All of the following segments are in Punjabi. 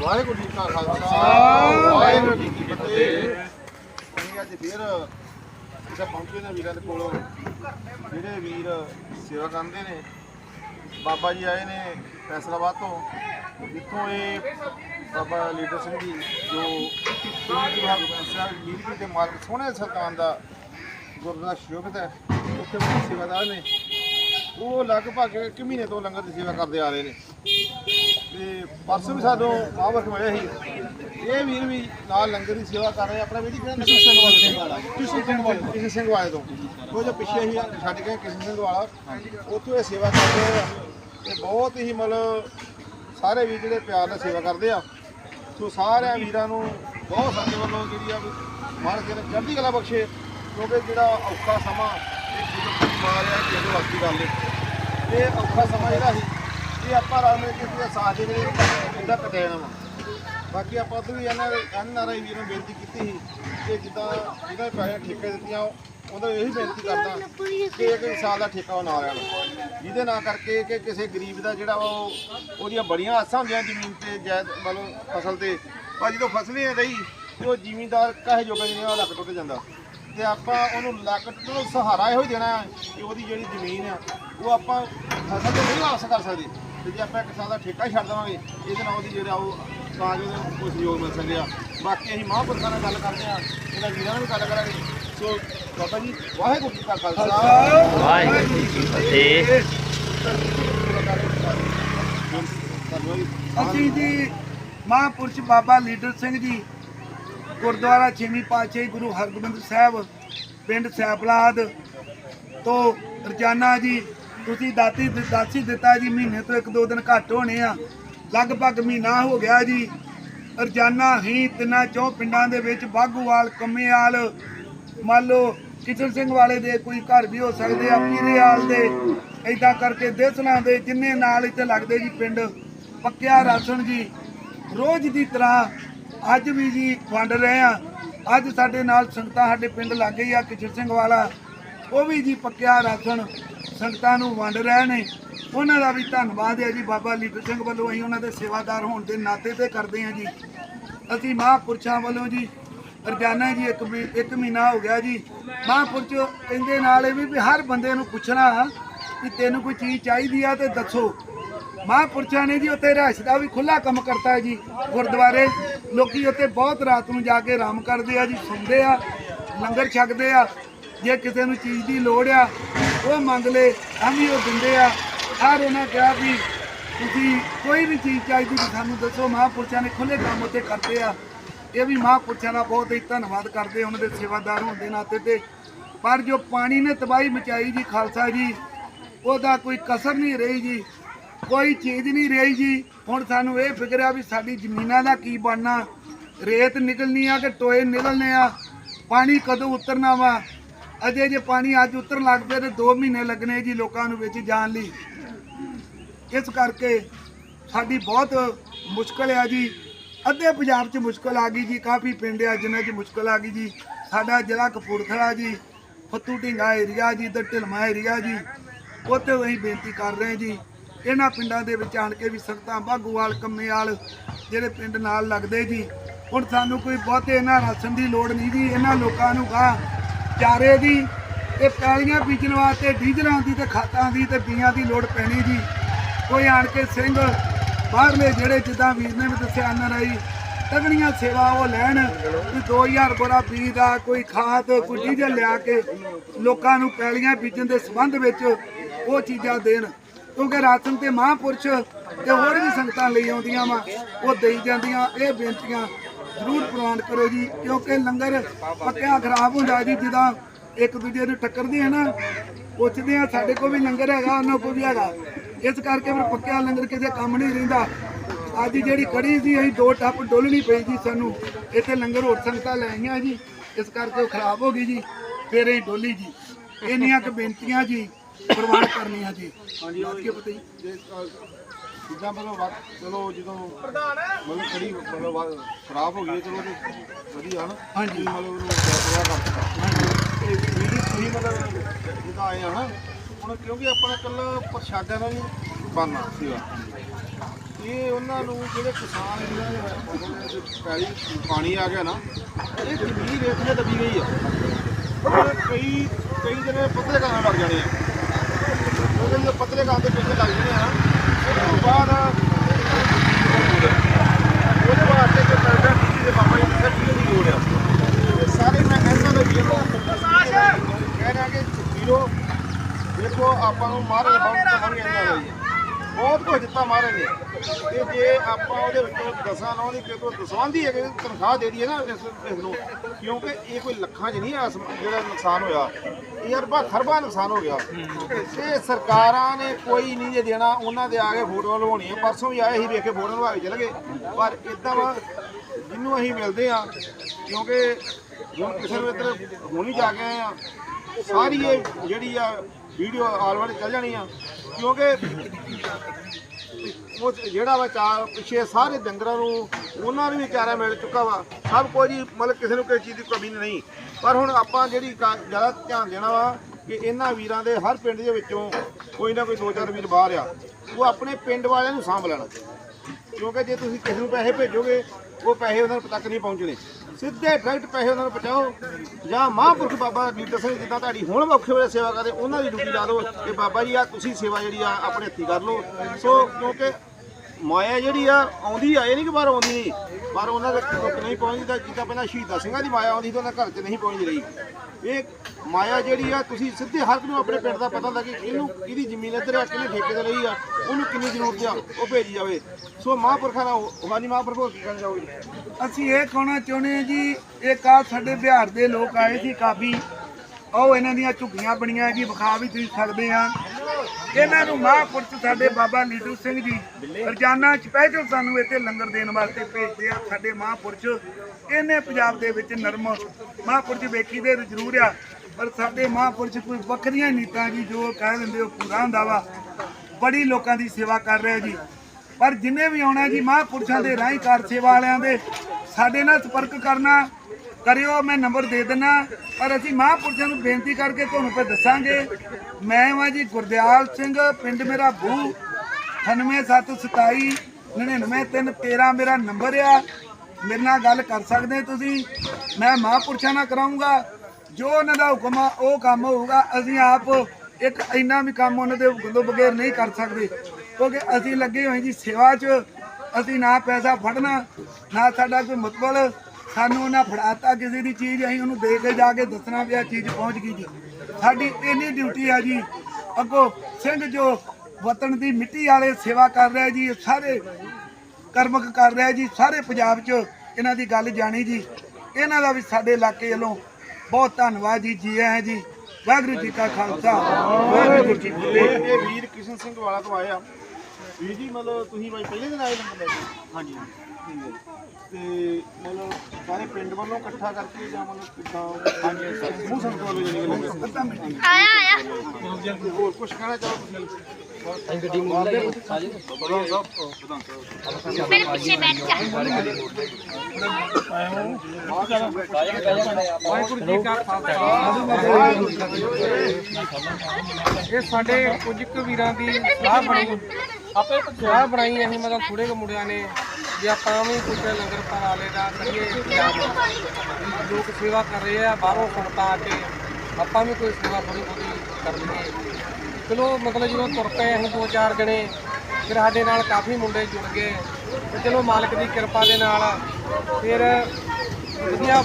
ਵਾਹਿਗੁਰੂ ਜੀ ਕਾ ਖਾਲਸਾ, ਵਾਹਿਗੁਰੂ ਜੀ ਕੀ ਫਤਿਹ। ਅਸੀਂ ਅੱਜ ਫੇਰ ਇੱਥੇ ਪਹੁੰਚੇ ਨੇ ਵੀਰਾਂ ਦੇ ਕੋਲ। ਜਿਹੜੇ ਵੀਰ ਸੇਵਾ ਕਰਦੇ ਨੇ, ਬਾਬਾ ਜੀ ਆਏ ਨੇ ਫੈਸਲਾਬਾਦ ਤੋਂ। ਜਿੱਥੋਂ ਇਹ ਬਾਬਾ ਲੀਡਰ ਸਿੰਘ ਜੀ, ਜੋ ਸਾਹਿਬ ਦੇ ਮਾਲਕ, ਸੋਹਣੇ ਸਰਕਾਰ ਦਾ ਗੁਰਦੁਆਰਾ ਸ਼ੋਭਿਤ ਹੈ, ਉੱਥੇ ਵੀ ਸੇਵਾਦਾਰ ਨੇ। ਉਹ ਲਗਭਗ ਇੱਕ ਮਹੀਨੇ ਤੋਂ ਲੰਗਰ ਦੀ ਸੇਵਾ ਕਰਦੇ ਆ ਰਹੇ ਨੇ। ਤੇ ਪਰਸੋਂ ਵੀ ਸਾਨੂੰ ਮਹਾਂਪੁਰਖ ਮਿਲੇ ਸੀ। ਇਹ ਵੀਰ ਵੀ ਨਾਲ ਲੰਗਰ ਦੀ ਸੇਵਾ ਕਰ ਰਹੇ ਆਪਣਾ ਵੀਰ ਕਿਹੜਾ ਕਿਸੇ ਸਿੰਘ ਵਾਲਾ ਕਿਸੇ ਸਿੰਘ ਵਾਲਾ ਕਿਸੇ ਸਿੰਘ ਵਾਲੇ ਤੋਂ। ਉਹ ਜੋ ਪਿੱਛੇ ਹੀ ਛੱਡ ਕੇ ਕਿਸੇ ਸਿੰਘ ਵਾਲਾ। ਉੱਥੋਂ ਇਹ ਸੇਵਾ ਕਰਦੇ ਆ। ਤੇ ਬਹੁਤ ਹੀ ਮਤਲਬ ਸਾਰੇ ਵੀਰ ਜਿਹੜੇ ਪਿਆਰ ਨਾਲ ਸੇਵਾ ਕਰਦੇ ਆ। ਸੋ ਸਾਰਿਆਂ ਵੀਰਾਂ ਨੂੰ ਬਹੁਤ ਸਾਡੇ ਵੱਲੋਂ ਜਿਹੜੀ ਆ ਮਾਰ ਕੇ ਚੜ੍ਹਦੀ ਕਲਾ ਬਖਸ਼ੇ। ਕਿਉਂਕਿ ਜਿਹੜਾ ਔਖਾ ਸਮਾਂ ਇਹ ਕੁਦਰਤ ਦੀ ਮਾਰ ਆ ਕਿ ਇਹਦੇ ਵਾਕੀ ਗੱਲ ਹੈ ਇਹ ਔਖਾ ਸਮਾਂ ਜਿਹੜਾ ਸੀ ਇਹ ਆਪਾਂ ਰਲ ਮਿਲ ਕੇ ਪੂਰਾ ਸਾਥ ਦੇ ਜਿਹੜੇ ਇਹਦਾ ਕਟਿਆ ਵਾ। ਬਾਕੀ ਆਪਾਂ ਤੋਂ ਵੀ ਇਹਨਾਂ ਐਨ ਆਰ ਆਈ ਵੀਰ ਨੂੰ ਬੇਨਤੀ ਕੀਤੀ ਸੀ ਕਿ ਜਿੱਦਾਂ ਜਿਹਨਾਂ ਪੈਸੇ ਠੇਕੇ ਦਿੱਤੀਆਂ ਉਹਦਾ ਇਹੀ ਬੇਨਤੀ ਕਰਦਾ ਕਿ ਇੱਕ ਇਨਸਾਨ ਦਾ ਠੇਕਾ ਉਹ ਨਾ ਲੈਣ ਜਿਹਦੇ ਨਾਲ ਕਰਕੇ ਕਿ ਕਿਸੇ ਗਰੀਬ ਦਾ ਜਿਹੜਾ ਵਾ ਉਹ ਉਹਦੀਆਂ ਬੜੀਆਂ ਆਸਾਂ ਹੁੰਦੀਆਂ ਜ਼ਮੀਨ ਤੇ ਜਾਇਦ ਮਤਲਬ ਫਸਲ ਤੇ। ਪਰ ਜਦੋਂ ਫਸਲ ਹੀ ਰਹੀ, ਤੇ ਉਹ ਜ਼ਿਮੀਂਦਾਰ ਕਹੇ ਜੋਗਾ ਨਹੀਂ ਲੱਕ ਟੁੱਟ ਜਾਂਦਾ। ਤੇ ਆਪਾਂ ਉਹਨੂੰ ਲੱਕ ਤੋਂ ਸਹਾਰਾ ਇਹੋ ਹੀ ਦੇਣਾ ਕਿ ਉਹਦੀ ਜਿਹੜੀ ਜ਼ਮੀਨ ਆ ਉਹ ਆਪਾਂ ਫਸਲ 'ਤੇ ਨਹੀਂ ਹਾਸਲ ਕਰ ਸਕਦੇ। ਤੇ ਜੇ ਆਪਾਂ ਇੱਕ ਸਾਲ ਦਾ ਠੇਕਾ ਹੀ ਛੱਡ ਦੇਵਾਂਗੇ, ਇਹਦੇ ਨਾਲ ਉਹਦੀ ਜਿਹੜਾ ਉਹ ਤਾਂ ਜੋ ਕੋਈ ਸਹਿਯੋਗ ਮਿਲ ਸਕਿਆ ਬਾਕੀ ਅਸੀਂ ਮਹਾਂਪੁਰਖਾਂ ਨਾਲ ਗੱਲ ਕਰਦੇ ਆ ਇਹਨਾਂ ਵੀਰਾਂ ਨਾਲ ਵੀ ਗੱਲ ਕਰਾਂਗੇ। ਸੋ ਬਾਬਾ ਜੀ, ਵਾਹਿਗੁਰੂ ਜੀ ਕਾ ਖਾਲਸਾ। ਵਾਹਿਗੁਰੂ ਜੀ ਕੀ ਫਤਿਹ ਅਸੀਂ ਜੀ ਮਹਾਂਪੁਰਸ਼ ਬਾਬਾ ਲੀਡਰ ਸਿੰਘ ਜੀ, ਗੁਰਦੁਆਰਾ ਛੇਵੀਂ ਪਾਤਸ਼ਾਹੀ ਗੁਰੂ ਹਰਗੋਬਿੰਦ ਸਾਹਿਬ, ਪਿੰਡ ਸੈਪਲਾਦ ਤੋਂ ਰਜਾਨਾ ਜੀ ਤੁਸੀਂ ਦਾਤੀ ਦਾਸੀ ਦਿੱਤਾ ਜੀ, ਮਹੀਨੇ ਤੋਂ ਇੱਕ ਦੋ ਦਿਨ ਘੱਟ ਹੋਣੇ ਆ। ਲਗਭਗ ਮਹੀਨਾ ਹੋ ਗਿਆ ਜੀ। ਰਜਾਨਾ ਹੀ ਤਿੰਨਾਂ ਚੌ ਪਿੰਡਾਂ ਦੇ ਵਿੱਚ ਬਾਗੂਵਾਲ ਕੰਮੇਵਾਲ ਮੰਨ ਲਓ ਕਿਸ਼ਨ ਸਿੰਘ ਵਾਲੇ ਦੇ ਕੋਈ ਘਰ ਵੀ ਹੋ ਸਕਦੇ ਆ ਪੀਰੇਵਾਲ ਦੇ। ਏਦਾਂ ਕਰਕੇ ਦੇਸਣਾ ਦੇ ਜਿੰਨੇ ਨਾਲ ਇੱਥੇ ਲੱਗਦੇ ਜੀ ਪਿੰਡ, ਪੱਕਿਆ ਰਾਸ਼ਨ ਜੀ। ਰੋਜ਼ ਦੀ ਤਰ੍ਹਾਂ ਅੱਜ ਵੀ ਜੀ ਵੰਡ ਰਹੇ ਆ। ਅੱਜ ਸਾਡੇ ਨਾਲ ਸੰਗਤਾਂ ਸਾਡੇ ਪਿੰਡ ਲੱਗ ਗਈ ਆ, ਕਿਸ਼ਨ ਸਿੰਘ ਵਾਲਾ। ਉਹ ਵੀ ਜੀ ਪੱਕਿਆ ਰਾਸ਼ਨ। ਸੰਗਤਾਂ ਨੂੰ ਵੰਡ ਰਹੇ ਨੇ। ਉਹਨਾਂ ਦਾ ਵੀ ਧੰਨਵਾਦ ਹੈ ਜੀ। ਬਾਬਾ ਲੀਡਰ ਸਿੰਘ ਵੱਲੋਂ ਅਸੀਂ ਉਹਨਾਂ ਦੇ ਸੇਵਾਦਾਰ ਹੋਣ ਦੇ ਨਾਤੇ ਤੇ ਕਰਦੇ ਹਾਂ ਜੀ। ਅਸੀਂ ਮਹਾਂਪੁਰਸ਼ਾਂ ਵੱਲੋਂ ਜੀ, ਰਜਾਨਾ ਜੀ ਇੱਕ ਵੀ ਇੱਕ ਮਹੀਨਾ ਹੋ ਗਿਆ ਜੀ। ਮਹਾਂਪੁਰਸ਼ ਕਹਿੰਦੇ ਨਾਲ ਇਹ ਵੀ ਹਰ ਬੰਦੇ ਨੂੰ ਪੁੱਛਣਾ ਕਿ ਤੈਨੂੰ ਕੋਈ ਚੀਜ਼ ਚਾਹੀਦੀ ਆ ਤੇ ਦੱਸੋ। ਮਹਾਂਪੁਰਸ਼ਾਂ ਨੇ ਜੀ ਉੱਥੇ ਰਹਿਸ਼ ਦਾ ਵੀ ਖੁੱਲਾ ਕੰਮ ਕਰਤਾ ਹੈ ਜੀ ਗੁਰਦੁਆਰੇ। ਲੋਕੀ ਉੱਥੇ ਬਹੁਤ ਰਾਤ ਨੂੰ ਜਾ ਕੇ ਆਰਾਮ ਕਰਦੇ ਆ ਜੀ ਸੁਣਦੇ ਆ, ਲੰਗਰ ਛਕਦੇ ਆ। ਜੇ ਕਿਸੇ ਨੂੰ ਚੀਜ਼ ਦੀ ਲੋੜ ਆ ਉਹ ਮੰਗ ਲੇ ਵੀ ਉਹ ਦਿੰਦੇ ਆ। ਹਰ ਉਹਨਾਂ ਕਿਹਾ ਵੀ ਤੁਸੀਂ ਕੋਈ ਵੀ ਚੀਜ਼ ਚਾਹੀਦੀ ਤਾਂ ਸਾਨੂੰ ਦੱਸੋ, ਮਹਾਂਪੁਰਸ਼ਾਂ ਨੇ ਖੁੱਲੇ ਕੰਮ ਉੱਤੇ ਕਰਦੇ ਆ। ਇਹ ਵੀ ਮਹਾਂਪੁਰਸ਼ਾਂ ਦਾ ਬਹੁਤ ਹੀ ਧੰਨਵਾਦ ਕਰਦੇ ਉਹਨਾਂ ਦੇ ਸੇਵਾਦਾਰ ਹੋਣ ਦੇ ਨਾਤੇ ਤੇ। ਪਰ ਜੋ ਪਾਣੀ ਨੇ ਤਬਾਹੀ ਮਚਾਈ ਜੀ, ਖਾਲਸਾ ਜੀ, ਉਹਦਾ ਕੋਈ ਕਸਰ ਨਹੀਂ ਰਹੀ ਜੀ, ਕੋਈ ਚੀਜ਼ ਨਹੀਂ ਰਹੀ ਜੀ। ਹੁਣ ਸਾਨੂੰ ਇਹ ਫਿਕਰ ਆ ਵੀ ਸਾਡੀ ਜ਼ਮੀਨਾਂ ਦਾ ਕੀ ਬਣਨਾ। ਰੇਤ ਨਿਕਲਣੀ ਆ ਕਿ ਟੋਏ ਨਿਕਲਨੇ ਆ? ਪਾਣੀ ਕਦੋਂ ਉਤਰਨਾ ਵਾ? ਅਜੇ ਜੇ ਪਾਣੀ ਅੱਜ ਉਤਰਨ ਲੱਗ ਪਿਆ ਤੇ 2 ਮਹੀਨੇ ਲੱਗਣੇ ਜੀ ਲੋਕਾਂ ਨੂੰ ਵਿੱਚ ਜਾਣ ਲਈ। ਇਸ ਕਰਕੇ ਸਾਡੀ ਬਹੁਤ ਮੁਸ਼ਕਲ ਆ ਜੀ। ਅੱਧੇ ਪੰਜਾਬ 'ਚ ਮੁਸ਼ਕਲ ਆ ਗਈ ਜੀ, ਕਾਫੀ ਪਿੰਡ ਆ, ਜਿਨ੍ਹਾਂ 'ਚ ਮੁਸ਼ਕਲ ਆ ਗਈ ਜੀ। ਸਾਡਾ ਜ਼ਿਲ੍ਹਾ ਕਪੂਰਥਲਾ ਜੀ, ਫੱਤੂ ਢਿੰਗਾ ਏਰੀਆ ਜੀ ਤੇ ਢਿਲਮਾ ਏਰੀਆ ਜੀ। ਉੱਥੇ ਅਸੀਂ ਬੇਨਤੀ ਕਰ ਰਹੇ ਜੀ, ਇਹਨਾਂ ਪਿੰਡਾਂ ਦੇ ਵਿੱਚ ਆਣ ਕੇ ਵੀ ਸੰਗਤਾਂ ਬਾਗੂਵਾਲ, ਕੰਮੇਵਾਲ ਜਿਹੜੇ ਪਿੰਡ ਨਾਲ ਲੱਗਦੇ ਜੀ, ਹੁਣ ਸਾਨੂੰ ਕੋਈ ਬਹੁਤੇ ਇਹਨਾਂ ਰਾਸ਼ਨ ਦੀ ਲੋੜ ਨਹੀਂ ਜੀ, ਇਹਨਾਂ ਲੋਕਾਂ ਨੂੰ ਗਾ ਚਾਰੇ ਦੀ ਤੇ ਪੈਲੀਆਂ ਬੀਜਣ ਵਾਸਤੇ ਡੀਜ਼ਲਾਂ ਦੀ ਤੇ ਖਾਤਾਂ ਦੀ ਤੇ ਬੀਆਂ ਦੀ ਲੋੜ ਪੈਣੀ ਜੀ। ਕੋਈ ਆਣ ਕੇ ਸਿੰਘ, ਬਾਹਰਲੇ ਜਿਹੜੇ ਜਿੱਦਾਂ ਵੀਰ ਨੇ ਵੀ ਦੱਸਿਆ ਐਨ ਆਈ, ਤਗੜੀਆਂ ਸੇਵਾ ਉਹ ਲੈਣ ਵੀ 2000 ਬੜਾ ਬੀ ਦਾ ਕੋਈ ਖਾਦ, ਕੋਈ ਡੀਜ਼ਲ ਲਿਆ ਕੇ ਲੋਕਾਂ ਨੂੰ ਪੈਲੀਆਂ ਬੀਜਣ ਦੇ ਸੰਬੰਧ ਵਿੱਚ ਉਹ ਚੀਜ਼ਾਂ ਦੇਣ। ਕਿਉਂਕਿ ਰਾਸ਼ਨ ਤੇ ਮਹਾਂਪੁਰਸ਼ ਤੇ ਹੋਰ ਵੀ ਸੰਗਤਾਂ ਲਈ ਆਉਂਦੀਆਂ ਵਾ, ਉਹ ਦੇਈ ਜਾਂਦੀਆਂ, ਇਹ ਬੇਨਤੀਆਂ ਜ਼ਰੂਰ ਪ੍ਰਵਾਨ ਕਰੋ ਜੀ, ਕਿਉਂਕਿ ਲੰਗਰ ਪੱਕਿਆ ਖਰਾਬ ਹੁੰਦਾ ਜੀ, ਜਿੱਦਾਂ ਇੱਕ ਦੂਜੇ ਨੂੰ ਟੱਕਰਦੇ ਆ ਨਾ, ਪੁੱਛਦੇ ਆ, ਸਾਡੇ ਕੋਲ ਵੀ ਲੰਗਰ ਹੈਗਾ, ਉਹਨਾਂ ਕੋਲ ਵੀ ਹੈਗਾ। ਇਸ ਕਰਕੇ ਫਿਰ ਪੱਕਿਆ ਲੰਗਰ ਕਿਸੇ ਕੰਮ ਨਹੀਂ ਰਹਿੰਦਾ ਅੱਜ ਜਿਹੜੀ ਕੜੀ ਸੀ, ਅਸੀਂ ਦੋ ਟੱਪ ਡੋਲਣੀ ਪਈ ਜੀ ਸਾਨੂੰ। ਇੱਥੇ ਲੰਗਰ ਹੋਰ ਸੰਗਤਾਂ ਲੈ ਆਈਆਂ ਜੀ, ਇਸ ਕਰਕੇ ਉਹ ਖਰਾਬ ਹੋ ਗਈ ਜੀ, ਫਿਰ ਅਸੀਂ ਡੋਲੀ ਜੀ। ਇੰਨੀਆਂ ਕੁ ਬੇਨਤੀਆਂ ਜੀ, ਪ੍ਰਵਾਨ ਕਰਨੀਆਂ ਜੀ। ਹਾਂਜੀ ਉਹ ਕੀ ਪਤਾ ਜੀ। ਜਿੱਦਾਂ ਮਤਲਬ ਵਾ- ਚਲੋ ਜਦੋਂ ਮਤਲਬ ਕੜੀ ਮਤਲਬ ਵਾ- ਖਰਾਬ ਹੋ ਗਈ ਹੈ, ਚਲੋ ਤੇ ਵਧੀਆ ਨਾ। ਹਾਂਜੀ। ਮਤਲਬ ਉਹਨੂੰ ਪ੍ਰੋਗਰਾਮ ਕਰ ਤੇ ਵੀਡੀਓ ਤੁਸੀਂ ਮਤਲਬ ਜਿੱਦਾਂ ਆਏ ਆ ਨਾ। ਹੁਣ ਕਿਉਂਕਿ ਆਪਣਾ ਇਕੱਲਾ ਪ੍ਰਸ਼ਾਦਿਆਂ ਦਾ ਨਹੀਂ ਬਣਨਾ ਸੀਗਾ। ਇਹ ਉਹਨਾਂ ਨੂੰ ਜਿਹੜੇ ਕਿਸਾਨ ਇਹਨਾਂ ਦੇ ਪੈਲੀ ਪਾਣੀ ਆ ਗਿਆ ਨਾ ਇਹ ਜ਼ਮੀਨ ਰੇਤ ਨੇ ਦਬੀ ਗਈ ਆ। ਔਰ ਕਈ ਕਈ ਜਿਹੜੇ ਪਤਲੇ ਕਾਂ ਲੱਗ ਜਾਣੇ ਆ। ਉਹਦੇ ਜਦੋਂ ਪਤਲੇ ਕਾਂ ਦੇ ਪਿੱਛੇ ਲੱਗ ਜਾਣੇ ਆ ਤੋਂ ਬਾਅਦ ਉਹਦੇ ਵਾਸਤੇ ਜੋ ਕਰਦਾ ਕਿਸੇ ਦੇ ਜੀ ਸਾਰੇ ਮੈਂ ਵੀਰੋ ਕਹਿ ਰਿਹਾ ਕਿ ਵੀਰੋ ਦੇਖੋ ਆਪਾਂ ਨੂੰ ਮਾਰੇ ਬਹੁਤ ਕਮਾਂਗੇ ਇਹਨਾਂ ਦਾ ਜੀ ਬਹੁਤ ਕੁਝ ਦਿੱਤਾ ਮਹਾਰਾਜ ਨੇ। ਤੇ ਜੇ ਆਪਾਂ ਉਹਦੇ ਵਿੱਚੋਂ ਦਸਾਂ ਨੌ ਦੀ ਕਿਤੋਂ ਦਸਵਾਂ ਦੀ ਹੈਗੇ, ਤਨਖਾਹ ਦੇ ਦਈਏ ਨਾ ਇਸ ਇਸ ਨੂੰ, ਕਿਉਂਕਿ ਇਹ ਕੋਈ ਲੱਖਾਂ 'ਚ ਨਹੀਂ ਆ ਜਿਹੜਾ ਨੁਕਸਾਨ ਹੋਇਆ। ਇਹ ਅਰਬਾਂ ਖਰਬਾਂ ਨੁਕਸਾਨ ਹੋ ਗਿਆ। ਤੇ ਸਰਕਾਰਾਂ ਨੇ ਕੋਈ ਨਹੀਂ ਜੇ ਦੇਣਾ, ਉਹਨਾਂ ਦੇ ਆ ਕੇ ਫੋਟੋਆਂ ਲਵਾਉਣੀਆਂ। ਪਰਸੋਂ ਵੀ ਆਏ ਸੀ, ਵੇਖ ਕੇ ਫੋਟੋਆਂ ਲਵਾ ਕੇ ਚਲੇ ਗਏ। ਪਰ ਇਦਾਂ ਵਾ, ਜਿਹਨੂੰ ਅਸੀਂ ਮਿਲਦੇ ਆ ਕਿਉਂਕਿ ਹੁਣ ਕਿਸੇ ਨੂੰ ਇੱਧਰ ਹੁਣ ਹੀ ਜਾ ਕੇ ਆਏ ਆ ਸਾਰੀ ਇਹ ਜਿਹੜੀ ਆ ਵੀਡੀਓ ਆਲਵਾੜੇ ਚੱਲ ਜਾਣੀ ਆ। ਕਿਉਂਕਿ ਉਹ ਜਿਹੜਾ ਵਾ ਚਾਰ ਪਿੱਛੇ ਸਾਰੇ ਡੰਗਰਾਂ ਨੂੰ ਉਹਨਾਂ ਨੂੰ ਵੀ ਚਾਰਾ ਮਿਲ ਚੁੱਕਾ ਵਾ। ਸਭ ਕੁਝ ਹੀ ਮਤਲਬ ਕਿਸੇ ਨੂੰ ਕਿਸੇ ਚੀਜ਼ ਦੀ ਕਮੀ ਨਹੀਂ ਪਰ ਹੁਣ ਆਪਾਂ ਜਿਹੜੀ ਕ- ਜ਼ਿਆਦਾ ਧਿਆਨ ਦੇਣਾ ਵਾ ਕਿ ਇਹਨਾਂ ਵੀਰਾਂ ਦੇ ਹਰ ਪਿੰਡ ਦੇ ਵਿੱਚੋਂ ਕੋਈ ਨਾ ਕੋਈ ਦੋ ਚਾਰ ਵੀਰ ਬਾਹਰ ਆ। ਉਹ ਆਪਣੇ ਪਿੰਡ ਵਾਲਿਆਂ ਨੂੰ ਸਾਂਭ ਲੈਣਾ। ਕਿਉਂਕਿ ਜੇ ਤੁਸੀਂ ਕਿਸੇ ਨੂੰ ਪੈਸੇ ਭੇਜੋਗੇ, ਉਹ ਪੈਸੇ ਉਹਨਾਂ ਤੱਕ ਨਹੀਂ ਪਹੁੰਚਣੇ। ਸਿੱਧੇ ਡਾਇਰੈਕਟ ਪੈਸੇ ਉਹਨਾਂ ਨੂੰ ਪਹੁੰਚਾਓ। ਜਾਂ ਮਹਾਂਪੁਰਖ ਬਾਬਾ ਲੀਡਰ ਸਿੰਘ ਜਿੱਦਾਂ ਤੁਹਾਡੀ ਹੁਣ ਔਖੇ ਵੇਲੇ ਸੇਵਾ ਕਰਦੇ, ਉਹਨਾਂ ਦੀ ਡਿਊਟੀ ਲਾ ਦਿਓ ਕਿ ਬਾਬਾ ਜੀ ਆ ਤੁਸੀਂ ਸੇਵਾ ਜਿਹੜੀ ਆ, ਆਪਣੇ ਹੱਥੀਂ ਕਰ ਲਓ। ਸੋ ਕਿਉਂਕਿ ਮਾਇਆ ਜਿਹੜੀ ਆ, ਆਉਂਦੀ ਆਏ ਨਹੀਂ ਕਿ ਬਾਹਰ ਆਉਂਦੀ ਨਹੀਂ। ਪਰ ਉਹਨਾਂ ਦੇ ਤੱਕ ਨਹੀਂ ਪਹੁੰਚਦੀ, ਤਾਂ ਜਿੱਦਾਂ ਪਹਿਲਾਂ ਸ਼ਹੀਦਾਂ ਸਿੰਘਾਂ ਦੀ ਮਾਇਆ ਆਉਂਦੀ, ਤਾਂ ਉਹਨਾਂ ਘਰ 'ਚ ਨਹੀਂ ਪਹੁੰਚਦੀ ਰਹੀ। ਇਹ ਮਾਇਆ ਜਿਹੜੀ ਆ, ਤੁਸੀਂ ਸਿੱਧੇ ਹਰ ਇੱਕ ਨੂੰ ਆਪਣੇ ਪਿੰਡ ਦਾ ਪਤਾ ਲੱਗੇ ਕਿ ਇਹਨੂੰ ਇਹਦੀ ਜ਼ਮੀਨ ਇੱਧਰ ਆ, ਕਿਹਨੇ ਠੇਕੇ ਤੇ ਲਈ ਆ, ਉਹਨੂੰ ਕਿੰਨੀ ਜ਼ਰੂਰਤ ਆ, ਉਹ ਭੇਜੀ ਜਾਵੇ। ਸੋ ਮਹਾਂਪੁਰਖਾਂ ਦਾ ਹਾਨੀ ਮਹਾਂਪੁਰਖ, ਹੋਰ ਕੀ ਕਹਿਣਾ ਚਾਹੋਗੇ ਅਸੀਂ ਇਹ ਕਹਿਣਾ ਚਾਹੁੰਦੇ ਹਾਂ ਜੀ, ਇਹ ਆ ਸਾਡੇ ਬਿਹਾਰ ਦੇ ਲੋਕ ਆਏ ਸੀ ਕਾਫੀ। ਉਹ ਇਹਨਾਂ ਦੀਆਂ ਝੁੱਗੀਆਂ ਬਣੀਆਂ ਜੀ, ਵਿਖਾ ਵੀ ਤੁਸੀਂ ਸਕਦੇ ਆ ਇਹਨਾਂ ਨੂੰ ਮਹਾਂਪੁਰਸ਼ ਸਾਡੇ ਬਾਬਾ ਲੀਡਰ ਸਿੰਘ ਜੀ ਰੋਜ਼ਾਨਾ ਸਪੈਸ਼ਲ ਸਾਨੂੰ ਇੱਥੇ ਲੰਗਰ ਦੇਣ ਵਾਸਤੇ ਭੇਜਦੇ ਆ, ਸਾਡੇ ਮਹਾਂਪੁਰਸ਼। ਇਹਨੇ ਪੰਜਾਬ ਦੇ ਵਿੱਚ ਨਰਮ ਮਹਾਂਪੁਰਸ਼ ਵੇਖੀ ਦੇ ਜ਼ਰੂਰ ਆ, ਪਰ ਸਾਡੇ ਮਹਾਂਪੁਰਸ਼ ਕੋਈ ਵੱਖਰੀਆਂ ਨੀਤਾਂ ਜੀ, ਜੋ ਕਹਿ ਦਿੰਦੇ ਉਹ ਪੂਰਾ ਹੁੰਦਾ ਵਾ। ਬੜੀ ਲੋਕਾਂ ਦੀ ਸੇਵਾ ਕਰ ਰਿਹਾ ਜੀ। ਪਰ ਜਿੰਨੇ ਵੀ ਆਉਣਾ ਜੀ, ਮਹਾਂਪੁਰਸ਼ਾਂ ਦੇ ਰਾਹੀਂ ਕਾਰ ਸੇਵਾ ਵਾਲਿਆਂ ਦੇ, ਸਾਡੇ ਨਾਲ ਸੰਪਰਕ ਕਰਨਾ ਕਰਿਓ, ਮੈਂ ਨੰਬਰ ਦੇ ਦਿੰਦਾ ਪਰ ਅਸੀਂ ਮਹਾਂਪੁਰਸ਼ਾਂ ਨੂੰ ਬੇਨਤੀ ਕਰਕੇ ਤੁਹਾਨੂੰ ਫਿਰ ਦੱਸਾਂਗੇ, ਮੈਂ ਵਾਂ ਜੀ ਗੁਰਦਿਆਲ ਸਿੰਘ, ਪਿੰਡ ਮੇਰਾ ਭੂ 98727 99313 ਮੇਰਾ ਨੰਬਰ ਆ। ਮੇਰੇ ਨਾਲ ਗੱਲ ਕਰ ਸਕਦੇ ਤੁਸੀਂ, ਮੈਂ ਮਹਾਂਪੁਰਸ਼ਾਂ ਨਾਲ ਕਰਾਉਂਗਾ ਜੋ ਉਹਨਾਂ ਦਾ ਹੁਕਮ ਆ, ਉਹ ਕੰਮ ਹੋਊਗਾ। ਅਸੀਂ ਆਪ ਇੱਕ ਇੰਨਾ ਵੀ ਕੰਮ ਉਹਨਾਂ ਦੇ ਹੁਕਮ ਤੋਂ ਬਗੈਰ ਨਹੀਂ ਕਰ ਸਕਦੇ, ਕਿਉਂਕਿ ਅਸੀਂ ਲੱਗੇ ਹੋਏ ਜੀ ਸੇਵਾ 'ਚ। ਅਸੀਂ ਨਾ ਪੈਸਾ ਫੜਨਾ, ਨਾ ਸਾਡਾ ਕੋਈ ਮਤਲਬ। ਸਾਨੂੰ ਉਹਨਾਂ ਫੜਾਤਾ ਕਿਸੇ ਦੀ ਚੀਜ਼ ਅਸੀਂ ਉਹਨੂੰ ਦੇ ਕੇ ਜਾ ਕੇ ਦੱਸਣਾ ਵੀ ਆ ਚੀਜ਼ ਪਹੁੰਚ ਗਈ ਜੀ। ਸਾਡੀ ਇੰਨੀ ਡਿਊਟੀ ਆ ਜੀ। ਅੱਗੋਂ ਸਿੰਘ ਜੋ ਵਤਨ ਦੀ ਮਿੱਟੀ ਵਾਲੇ ਸੇਵਾ ਕਰ ਰਿਹਾ ਜੀ ਸਾਰੇ ਕਰਮਕ ਕਰ ਰਿਹਾ ਜੀ ਸਾਰੇ ਪੰਜਾਬ 'ਚ ਇਹਨਾਂ ਦੀ ਗੱਲ ਜਾਣੀ ਜੀ। ਇਹਨਾਂ ਦਾ ਵੀ ਸਾਡੇ ਇਲਾਕੇ ਵੱਲੋਂ ਬਹੁਤ ਧੰਨਵਾਦ ਜੀ ਜੀ ਆਇਆਂ ਜੀ। ਵਾਹਿਗੁਰੂ ਜੀ ਕਾ ਖਾਲਸਾ ਵਾਹਿਗੁਰੂ ਜੀ ਕੀ ਫਤਿਹ। ਇਹ ਵੀਰ ਕਿਸ਼ਨ ਸਿੰਘ ਵਾਲਾ ਤੋਂ ਆਏ ਆ ਵੀਰ ਜੀ ਮਤਲਬ ਤੁਸੀਂ ਬਾਈ ਪਹਿਲੇ ਦਿਨ ਆਏ ਲੰਗਰ ਲੈ ਕੇ? ਹਾਂਜੀ। ਠੀਕ ਹੈ। ਤੇ ਮਤਲਬ ਸਾਰੇ ਪਿੰਡ ਵੱਲੋਂ ਇਕੱਠਾ ਕਰਕੇ ਜਾਂ ਮਤਲਬ ਕਿੱਦਾਂ ਹਾਂਜੀ ਮੂੰਹ ਸੰਤ ਵੱਲੋਂ ਜਾਨੀ ਕਿ ਲੰਗਰ ਆਇਆ ਆਇਆ। ਤੇ ਹੋਰ ਕੁਝ ਕਹਿਣਾ ਚਾਹੋ ਤੁਸੀਂ ਗੱਡੀ ਮੁੰਡੇ ਪ੍ਰਧਾਨ ਸਾਹਿਬ ਪ੍ਰਧਾਨ ਸਾਹਿਬ। ਮੇਰੇ ਪਿੱਛੇ ਬੈਠ ਜਾ। ਵਾਹਿਗੁਰੂ ਜੀ ਕਾ ਖਾਲਸਾ। ਇਹ ਸਾਡੇ ਕੁਝ ਕੁ ਵੀਰਾਂ ਦੀ ਸਲਾਹ ਬਣੀ ਆਪੇ ਸਲਾਹ ਬਣਾਈ ਅਸੀਂ ਮਤਲਬ ਥੋੜੇ ਕੁ ਮੁੰਡਿਆਂ ਨੇ। ਜੇ ਆਪਾਂ ਵੀ ਕੁਝ ਲੰਗਰ ਪਰਾਲੇ ਦਾ ਕਰੀਏ ਪੰਜਾਬ ਵਿੱਚ। ਲੋਕ ਸੇਵਾ ਕਰ ਰਹੇ ਆ ਬਾਹਰੋਂ ਸੰਗਤਾਂ ਆ ਕੇ ਆਪਾਂ ਵੀ ਕੋਈ ਸੇਵਾ ਥੋੜੀ ਬਹੁਤੀ ਕਰ ਲਈਏ ਚਲੋ ਮਤਲਬ ਜਦੋਂ ਤੁਰ ਪਏ ਅਸੀਂ ਦੋ ਚਾਰ ਜਣੇ ਫਿਰ ਸਾਡੇ ਨਾਲ ਕਾਫੀ ਮੁੰਡੇ ਜੁੜ ਗਏ ਤੇ ਚਲੋ ਮਾਲਕ ਦੀ ਕਿਰਪਾ ਦੇ ਨਾਲ ਫਿਰ ਵਧੀਆ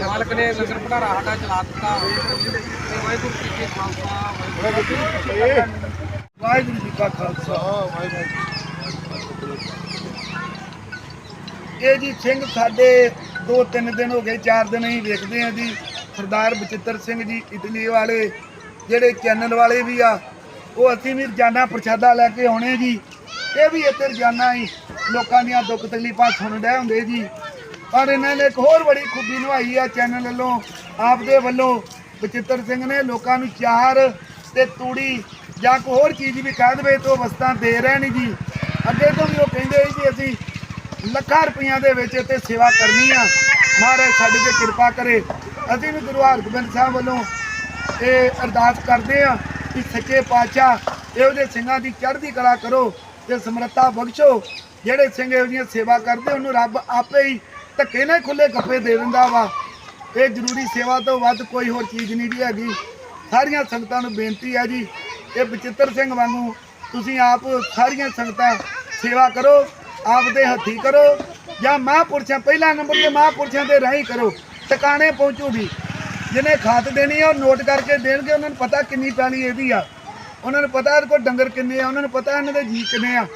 ਮਾਲਕ ਨੇ ਲੰਗਰ ਭੰਡਾਰਾ ਸਾਡਾ ਚਲਾ ਦਿੱਤਾ ਤੇ ਵਾਹਿਗੁਰੂ ਜੀ ਕੀ ਖਾਲਸਾ ਵਾਹਿਗੁਰੂ ਜੀ ਕੀ ਫਤਿਹ। ਵਾਹਿਗੁਰੂ ਜੀ ਕਾ ਖਾਲਸਾ ਇਹ ਜੀ ਸਿੰਘ ਸਾਡੇ ਦੋ ਤਿੰਨ ਦਿਨ ਹੋ ਗਏ, ਚਾਰ ਦਿਨ ਹੀ ਵੇਖਦੇ ਆ ਜੀ। ਸਰਦਾਰ ਬਚਿੱਤਰ ਸਿੰਘ ਜੀ ਇਟਲੀ ਵਾਲੇ, ਜਿਹੜੇ ਚੈਨਲ ਵਾਲੇ ਵੀ ਆ, ਉਹ ਅਸੀਂ ਵੀ ਰੋਜ਼ਾਨਾ ਪ੍ਰਸ਼ਾਦਾ ਲੈ ਕੇ ਆਉਣੇ ਜੀ। ਇਹ ਵੀ ਇੱਥੇ ਰੋਜ਼ਾਨਾ ਹੀ ਲੋਕਾਂ ਦੀਆਂ ਦੁੱਖ ਤਕਲੀਫਾਂ ਸੁਣ ਰਹੇ ਹੁੰਦੇ ਜੀ। ਪਰ ਇਹਨਾਂ ਨੇ ਇੱਕ ਹੋਰ ਬੜੀ ਖੂਬੀ ਨਿਭਾਈ ਆ ਚੈਨਲ ਵੱਲੋਂ ਆਪ ਦੇ ਵੱਲੋਂ। ਬਚਿੱਤਰ ਸਿੰਘ ਨੇ ਲੋਕਾਂ ਨੂੰ ਚਾਰ ਤੇ ਤੂੜੀ ਜਾਂ ਕੋਈ ਹੋਰ ਚੀਜ਼ ਵੀ ਕਹਿ ਦੇਵੇ ਤਾਂ ਉਹ ਵਸਤਾਂ ਦੇ ਰਹੇ ਨੇ ਜੀ। ਅੱਗੇ ਤੋਂ ਵੀ ਉਹ ਕਹਿੰਦੇ ਸੀ ਕਿ ਅਸੀਂ ਲੱਖਾਂ ਰੁਪਈਆਂ ਦੇ ਵਿੱਚ ਇੱਥੇ ਸੇਵਾ ਕਰਨੀ ਆ। ਮਹਾਰਾਜ ਸਾਡੇ ਤੇ ਕਿਰਪਾ ਕਰੇ। ਅਸੀਂ ਵੀ ਗੁਰੂ ਹਰਗੋਬਿੰਦ ਸਾਹਿਬ ਵੱਲੋਂ ਇਹ ਅਰਦਾਸ ਕਰਦੇ ਆ ਕਿ ਸੱਚੇ ਪਾਤਸ਼ਾਹ ਇਹੋ ਜਿਹੇ ਸਿੰਘਾਂ ਦੀ ਚੜ੍ਹਦੀ ਕਲਾ ਕਰੋ ਤੇ ਸਮਰੱਥਾ ਬਖਸ਼ੋ। ਜਿਹੜੇ ਸਿੰਘ ਇਹੋ ਜਿਹੀਆਂ ਸੇਵਾ ਕਰਦੇ, ਉਹਨੂੰ ਰੱਬ ਆਪੇ ਹੀ ਧੱਕੇ ਨਾਲ ਖੁੱਲੇ ਗੱਪੇ ਦੇ ਦਿੰਦਾ ਵਾ। ਇਹ ਜ਼ਰੂਰੀ ਸੇਵਾ ਤੋਂ ਵੱਧ ਕੋਈ ਹੋਰ ਚੀਜ਼ ਨਹੀਂ ਜੀ ਹੈਗੀ। ਸਾਰੀਆਂ ਸੰਗਤਾਂ ਨੂੰ ਬੇਨਤੀ ਹੈ ਜੀ, ਇਹ ਬਚਿੱਤਰ ਸਿੰਘ ਵਾਂਗੂ ਤੁਸੀਂ ਆਪ ਸਾਰੀਆਂ ਸੰਗਤਾਂ ਸੇਵਾ ਕਰੋ। ਆਪਦੇ ਹੱਥੀ ਕਰੋ ਜਾਂ ਮਹਾਂਪੁਰਸ਼ਾਂ, ਪਹਿਲਾ ਨੰਬਰ ਤੇ ਮਹਾਂਪੁਰਸ਼ਾਂ ਦੇ ਰਾਹੀਂ ਕਰੋ। ਟਿਕਾਣੇ ਪਹੁੰਚੂਗੀ ਜਿਹਨੇ ਖਾਤ ਦੇਣੀ ਆ, ਉਹ ਨੋਟ ਕਰਕੇ ਦੇਣਗੇ। ਉਹਨਾਂ ਨੂੰ ਪਤਾ ਕਿੰਨੀ ਪੈਲੀ ਇਹਦੀ ਆ। ਉਹਨਾਂ ਨੂੰ ਪਤਾ ਇਹਦੇ ਕੋਲ ਡੰਗਰ ਕਿੰਨੇ ਆ। ਉਹਨਾਂ ਨੂੰ ਪਤਾ ਇਹਨਾਂ ਦੇ ਜੀ ਕਿੰਨੇ ਆ।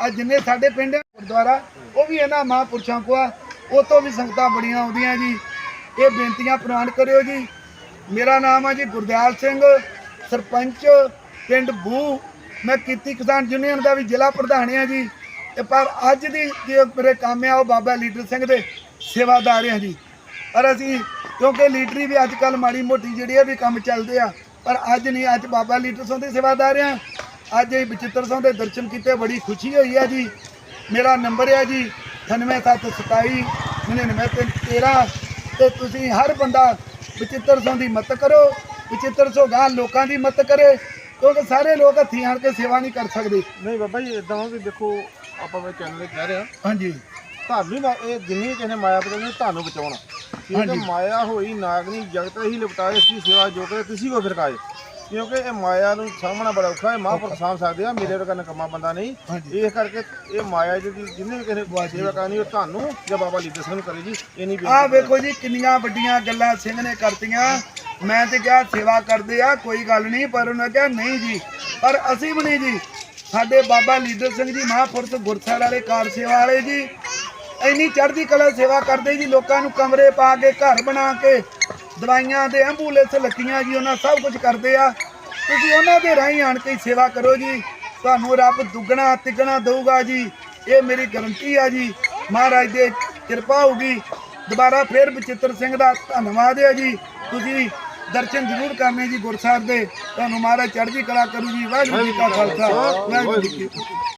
ਆ ਜਿੰਨੇ ਸਾਡੇ ਪਿੰਡ ਆ, ਗੁਰਦੁਆਰਾ, ਉਹ ਵੀ ਇਹਨਾਂ ਮਹਾਂਪੁਰਸ਼ਾਂ ਕੋ ਆ। ਉਹ ਤੋਂ ਵੀ ਸੰਗਤਾਂ ਬੜੀਆਂ ਆਉਂਦੀਆਂ ਜੀ। ਇਹ ਬੇਨਤੀਆਂ ਪ੍ਰਵਾਨ ਕਰਿਓ ਜੀ। ਮੇਰਾ ਨਾਮ ਆ ਜੀ ਗੁਰਦਿਆਲ ਸਿੰਘ, ਸਰਪੰਚ, ਪਿੰਡ ਬੂ ਮੈਂ ਕੀਤੀ ਕਿਸਾਨ ਯੂਨੀਅਨ ਦਾ ਵੀ ਜ਼ਿਲ੍ਹਾ ਪ੍ਰਧਾਨ ਆ ਜੀ। ਤੇ ਪਰ ਅੱਜ ਦੀ ਜੇ ਮੇਰੇ ਕੰਮ ਆ ਉਹ ਬਾਬਾ ਲੀਡਰ ਸਿੰਘ ਦੇ ਸੇਵਾਦਾਰ ਆ ਜੀ। ਪਰ ਅਸੀਂ, ਕਿਉਂਕਿ ਲੀਡਰੀ ਵੀ ਅੱਜ ਕੱਲ ਮਾੜੀ ਮੋਟੀ ਜਿਹੜੀ ਆ ਵੀ ਕੰਮ ਚੱਲਦੇ ਆ, ਪਰ ਅੱਜ ਨਹੀਂ, ਅੱਜ ਬਾਬਾ ਲੀਡਰ ਸਿੰਘ ਦੇ ਸੇਵਾਦਾਰ ਆ। ਅੱਜ ਇਹ ਬਚਿੱਤਰ ਸਿੰਘ ਦੇ ਦਰਸ਼ਨ ਕੀਤੇ, ਬੜੀ ਖੁਸ਼ੀ ਹੋਈ ਆ ਜੀ। ਮੇਰਾ ਨੰਬਰ ਆ ਜੀ 98727 9913 ਤੇ ਤੁਸੀਂ ਹਰ ਬੰਦਾ ਬਚਿੱਤਰ ਸਿੰਘ ਦੀ ਮਦਦ ਕਰੋ ਬਚਿੱਤਰ ਸਿੰਘ ਗਾਂ ਲੋਕਾਂ ਦੀ ਮਦਦ ਕਰੇ, ਕਿਉਂਕਿ ਸਾਰੇ ਲੋਕ ਹੱਥੀਂ ਆਣ ਕੇ ਸੇਵਾ ਨਹੀਂ ਕਰ ਸਕਦੇ। ਨਹੀਂ ਬਾਬਾ ਜੀ ਇਦਾਂ ਵੀ ਦੇਖੋ ਆਪਾਂ ਵੇ ਚੈਨਲ ਤੇ ਕਹਿ ਰਹੇ ਆ ਹਾਂਜੀ। ਤੁਹਾਨੂੰ ਨਾ ਇਹ ਜਿੰਨੀ ਕਿਸੇ ਨੇ ਮਾਇਆ ਬਚਾਉਣੀ ਤੁਹਾਨੂੰ ਬਚਾਉਣਾ। ਕਿਉਂਕਿ ਹਾਂਜੀ। ਮਾਇਆ ਹੋਈ ਨਾਗਨੀ ਜਗਤ ਹੀ ਲਿਪਟਾਏ ਇਸ ਦੀ ਸੇਵਾ ਜੋ ਕਰੇ ਤੁਸੀਂ ਕੋ ਫਿਰਕਾਏ? ਕਿਉਂਕਿ ਇਹ ਮਾਇਆ ਨੂੰ ਸਾਹਮਣਾ ਬੜਾ ਔਖਾ ਹੈ ਮਹਾਂਪੁਰਖ ਸਾਂਭ ਸਕਦੇ ਆ ਮੇਰੇ ਵਰਗਾ ਨਕਮਾ ਬੰਦਾ ਨਹੀਂ। ਹਾਂਜੀ। ਇਸ ਕਰਕੇ ਇਹ ਮਾਇਆ ਜਿਹੜੀ ਜਿੰਨੇ ਵੀ ਕਿਸੇ ਨੇ ਸੇਵਾ ਕਰਨੀ ਉਹ ਤੁਹਾਨੂੰ ਜਾਂ ਬਾਬਾ ਲੀਦਰ ਸਿੰਘ ਨੂੰ ਕਰੇ ਜੀ ਇਹ ਨਹੀਂ ਆਹ ਵੇਖੋ ਜੀ ਕਿੰਨੀਆਂ ਵੱਡੀਆਂ ਗੱਲਾਂ ਸਿੰਘ ਨੇ ਕਰਤੀਆਂ। ਮੈਂ ਤੇ ਕਿਹਾ ਸੇਵਾ ਕਰਦੇ ਆ ਕੋਈ ਗੱਲ ਨਹੀਂ ਪਰ ਉਹਨਾਂ ਕਿਹਾ ਨਹੀਂ ਜੀ ਪਰ ਅਸੀਂ ਵੀ ਨਹੀਂ ਜੀ। ਸਾਡੇ ਬਾਬਾ ਲੀਡਰ ਸਿੰਘ ਜੀ ਮਹਾਂਪੁਰਸ਼ ਗੁਰਸਰ ਵਾਲੇ, ਕਾਰ ਸੇਵਾ ਵਾਲੇ ਜੀ, ਇੰਨੀ ਚੜ੍ਹਦੀ ਕਲਾ ਸੇਵਾ ਕਰਦੇ ਜੀ, ਲੋਕਾਂ ਨੂੰ ਕਮਰੇ ਪਾ ਕੇ, ਘਰ ਬਣਾ ਕੇ, ਦਵਾਈਆਂ ਦੇ, ਐਂਬੂਲੈਂਸ ਲੱਗੀਆਂ ਜੀ, ਉਹਨਾਂ ਸਭ ਕੁਝ ਕਰਦੇ ਆ। ਤੁਸੀਂ ਉਹਨਾਂ ਦੇ ਰਾਹੀਂ ਆਣ ਕੇ ਸੇਵਾ ਕਰੋ ਜੀ। ਤੁਹਾਨੂੰ ਰੱਬ ਦੁੱਗਣਾ, ਤਿੱਗਣਾ ਦਊਗਾ ਜੀ। ਇਹ ਮੇਰੀ ਗਰੰਟੀ ਆ ਜੀ। ਮਹਾਰਾਜ ਦੇ ਕਿਰਪਾ ਹੋਊਗੀ। ਦੁਬਾਰਾ ਫੇਰ ਬਚਿੱਤਰ ਸਿੰਘ ਦਾ ਧੰਨਵਾਦ ਹੈ ਜੀ। ਤੁਸੀਂ ਦਰਸ਼ਨ ਜ਼ਰੂਰ ਕਰਨੇ ਜੀ ਗੁਰਸਾਹਿਬ ਦੇ। ਤੁਹਾਨੂੰ ਮਹਾਰਾਜ ਚੜ੍ਹਦੀ ਕਲਾ ਕਰੂ ਜੀ ਵਾਹਿਗੁਰੂ ਜੀ ਕਾ ਖਾਲਸਾ ਵਾਹਿਗੁਰੂ ਜੀ ਕੀ ਫਤਿਹ।